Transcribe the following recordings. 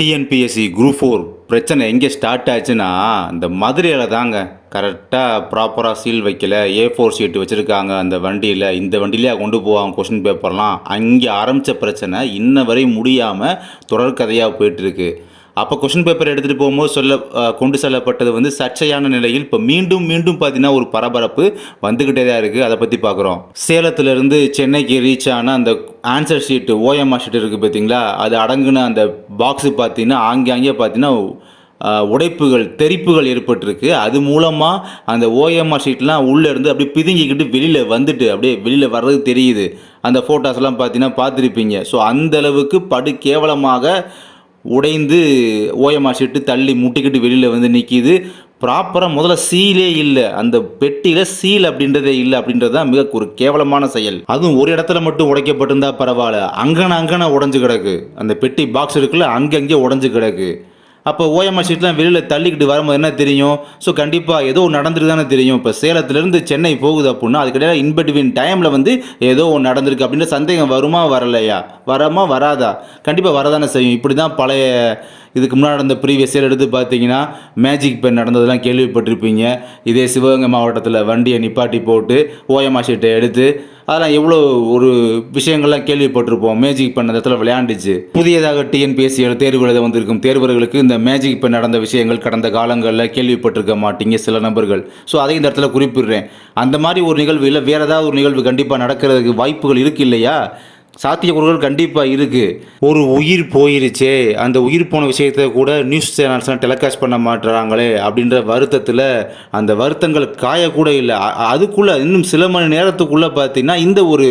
TNPSC group four பிரச்சனை எங்கே start ஆச்சுன்னா இந்த மதுரையில் தாங்க. கரெக்டாக ப்ராப்பராக சீல் வைக்கல. ஏ ஃபோர் ஷீட் வச்சுருக்காங்க அந்த வண்டியில். இந்த வண்டியிலே கொண்டு போவாங்க கொஷின் பேப்பர்லாம் அங்கே ஆரம்பித்த பிரச்சனை இன்ன வரை முடியாமல் தொடர்கதையாக போயிட்டுருக்கு அப்போ கொஷின் பேப்பர் எடுத்துகிட்டு போகும்போது சொல்ல கொண்டு செல்லப்பட்டது வந்து சர்ச்சையான நிலையில் இப்போ மீண்டும் மீண்டும் பார்த்தீங்கன்னா ஒரு பரபரப்பு வந்துக்கிட்டே தான் இருக்குது அதை பற்றி பார்க்குறோம் சேலத்துலேருந்து சென்னைக்கு ரீச் ஆன அந்த ஆன்சர் ஷீட்டு ஓஎம்ஆர் ஷீட் இருக்குது பார்த்தீங்களா அது அடங்குன அந்த பாக்ஸு பார்த்தீங்கன்னா ஆங்காங்கே பார்த்தீங்கன்னா உடைப்புகள் தெறிப்புகள் ஏற்பட்டிருக்கு. அது மூலமாக அந்த ஓஎம்ஆர் ஷீட்லாம் உள்ளே இருந்து அப்படியே பிதுங்கிக்கிட்டு வெளியில் வந்துட்டு அப்படியே வெளியில் வர்றது தெரியுது. அந்த ஃபோட்டோஸ்லாம் பார்த்தீங்கன்னா பார்த்துருப்பீங்க. ஸோ அந்தளவுக்கு படு கேவலமாக உடைந்து ஓஎம்ஆர் ஷீட்டு தள்ளி முட்டிக்கிட்டு வெளியில் வந்து நிற்கிது ப்ராப்பராக முதல்ல சீலே இல்லை. அந்த பெட்டியில் சீல் அப்படின்றதே இல்லை அப்படின்றது தான் மிக ஒரு கேவலமான செயல். அதுவும் ஒரு இடத்துல மட்டும் உடைக்கப்பட்டிருந்தா பரவாயில்ல. அங்கன அங்கன உடஞ்சு கிடக்கு. அந்த பெட்டி பாக்ஸ் இருக்குல்ல அங்கங்கே உடஞ்சு கிடக்கு. அப்போ ஓஎம்ஆர் ஷீட்லாம் வெளியில் தள்ளிக்கிட்டு வரும்போது என்ன தெரியும்? ஸோ கண்டிப்பாக ஏதோ ஒன்று நடந்துருக்கு தானே தெரியும். இப்போ சேலத்துலேருந்து சென்னை போகுது அப்படின்னா அதுக்கிடையே இன்பிட்வீன் டைமில் வந்து ஏதோ ஒன்று நடந்திருக்கு அப்படின்ற சந்தேகம் வருமா வரலையா? வரமா வராதா? கண்டிப்பாக வரதானே செய்யும். இப்படி தான் பழைய இதுக்கு முன்னாடி நடந்த ப்ரீவியஸ் இயர் எடுத்து பார்த்தீங்கன்னா மேஜிக் பென் நடந்ததெல்லாம் கேள்விப்பட்டிருப்பீங்க. இதே சிவகங்கை மாவட்டத்தில் வண்டியை நிப்பாட்டி போட்டு ஓயமா ஷீட்டை எடுத்து அதெல்லாம் எவ்வளோ ஒரு விஷயங்கள்லாம் கேள்விப்பட்டிருப்போம். மேஜிக் பண்ண அந்த இடத்துல விளையாண்டுச்சு. புதியதாக டிஎன்பிஎஸ்சி தேர்வு எழுத வந்திருக்கும் தேர்வர்களுக்கு இந்த மேஜிக் பெண் நடந்த விஷயங்கள் கடந்த காலங்களில் கேள்விப்பட்டிருக்க மாட்டீங்க சில நபர்கள். ஸோ அதையும் இந்த இடத்துல குறிப்பிடுறேன். அந்த மாதிரி ஒரு நிகழ்வு இல்லை வேறு ஏதாவது ஒரு நிகழ்வு கண்டிப்பாக நடக்கிறதுக்கு வாய்ப்புகள் இருக்கு இல்லையா? சாத்தியக்கூறுகள் கண்டிப்பாக இருக்குது ஒரு உயிர் போயிருச்சே அந்த உயிர் போன விஷயத்தை கூட நியூஸ் சேனல்ஸ்லாம் டெலிகாஸ்ட் பண்ண மாட்டுறாங்களே அப்படின்ற வருத்தத்தில் அந்த வருத்தங்கள் காயக்கூட இல்லை. அதுக்குள்ளே இன்னும் சில மணி நேரத்துக்குள்ளே பார்த்தீங்கன்னா இந்த ஒரு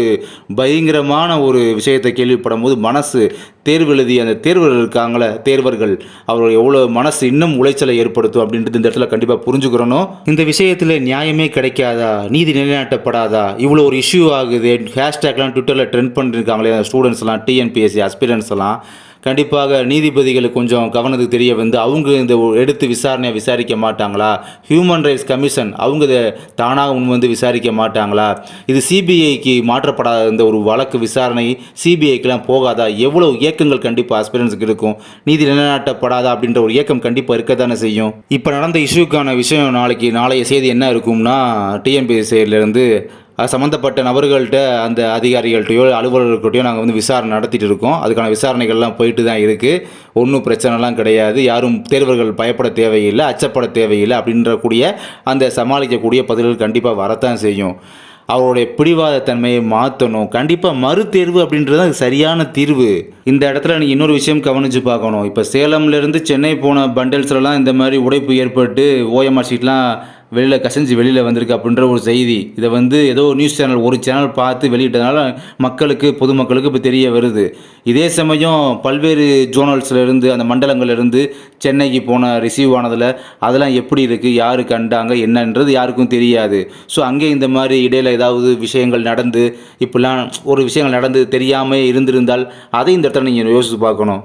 பயங்கரமான ஒரு விஷயத்தை கேள்விப்படும் போது மனசு தேர்வு எழுதி அந்த தேர்வர்கள் இருக்காங்களே தேர்வர்கள் அவர் எவ்வளோ மனசு இன்னும் உளைச்சலை ஏற்படுத்தும் அப்படின்றது இந்த இடத்துல கண்டிப்பாக புரிஞ்சுக்கிறணும். இந்த விஷயத்தில் நியாயமே கிடைக்காதா? நீதி நிலைநாட்டப்படாதா? இவ்வளோ ஒரு இஷ்யூ ஆகுது. ஹேஷ்டேக்லாம் ட்விட்டரில் ட்ரெண்ட் பண்ணிருக்காங்களே ஸ்டூடெண்ட்ஸ்லாம் டிஎன்பிஎஸ்சி அஸ்பிரன்ஸ் எல்லாம். கண்டிப்பாக நீதிபதிகளுக்கு கொஞ்சம் கவனத்துக்கு தெரிய வந்து அவங்க இந்த எடுத்து விசாரணையை விசாரிக்க மாட்டாங்களா? ஹியூமன் ரைட்ஸ் கமிஷன் அவங்க இதை தானாக முன் வந்து விசாரிக்க மாட்டாங்களா? இது சிபிஐக்கு மாற்றப்படாத இந்த ஒரு வழக்கு விசாரணை சிபிஐக்கெலாம் போகாதா? எவ்வளோ இயக்கங்கள் கண்டிப்பாக ஆஸ்பிரன்ஸுக்கு இருக்கும்? நீதி நிலைநாட்டப்படாதா அப்படின்ற ஒரு இயக்கம் கண்டிப்பாக இருக்க தானே செய்யும்? இப்போ நடந்த இஷ்யூக்கான விஷயம் நாளைக்கு நாளைய செய்தி என்ன இருக்கும்னா டிஎன்பிஎஸ்சியிலேருந்து சம்மந்தப்பட்ட நபர்கள்ட்ட அந்த அதிகாரிகள்ட்டையோ அலுவலர்கள்கிட்டயோ நாங்கள் வந்து விசாரணை நடத்திட்டு இருக்கோம். அதுக்கான விசாரணைகள்லாம் போயிட்டு தான் இருக்குது ஒன்றும் பிரச்சனைலாம் கிடையாது. யாரும் தேர்வர்கள் பயப்பட தேவையில்லை அச்சப்பட தேவையில்லை அப்படின்றக்கூடிய அந்த சமாளிக்கக்கூடிய பதில்கள் கண்டிப்பாக வரத்தான் செய்யும். அவருடைய பிடிவாத தன்மையை மாற்றணும் கண்டிப்பாக மறுதேர்வு அப்படின்றது அது சரியான தீர்வு. இந்த இடத்துல நீங்கள் இன்னொரு விஷயம் கவனித்து பார்க்கணும். இப்போ சேலம்லேருந்து சென்னை போன பண்டல்ஸ்லலாம் இந்த மாதிரி உடைப்பு ஏற்பட்டு ஓஎம்ஆர் ஷீட்லாம் வெளியில் கசஞ்சு வெளியில் வந்திருக்கு அப்படின்ற ஒரு செய்தி. இதை வந்து ஏதோ நியூஸ் சேனல் ஒரு சேனல் பார்த்து வெளியிட்டதுனால மக்களுக்கு பொதுமக்களுக்கு இப்போ தெரிய வருது. இதே சமயம் பல்வேறு ஜோனல்ஸ்லேருந்து அந்த மண்டலங்கள்லேருந்து சென்னைக்கு போன ரிசீவ் ஆனதில் அதெல்லாம் எப்படி இருக்குது யாரு கண்டாங்க என்னன்றது யாருக்கும் தெரியாது. ஸோ அங்கே இந்த மாதிரி இடையில் ஏதாவது விஷயங்கள் நடந்து இப்படிலாம் ஒரு விஷயங்கள் நடந்து தெரியாமல் இருந்திருந்தால் அதை இந்த இடத்துல நீங்கள் யோசித்து பார்க்கணும்.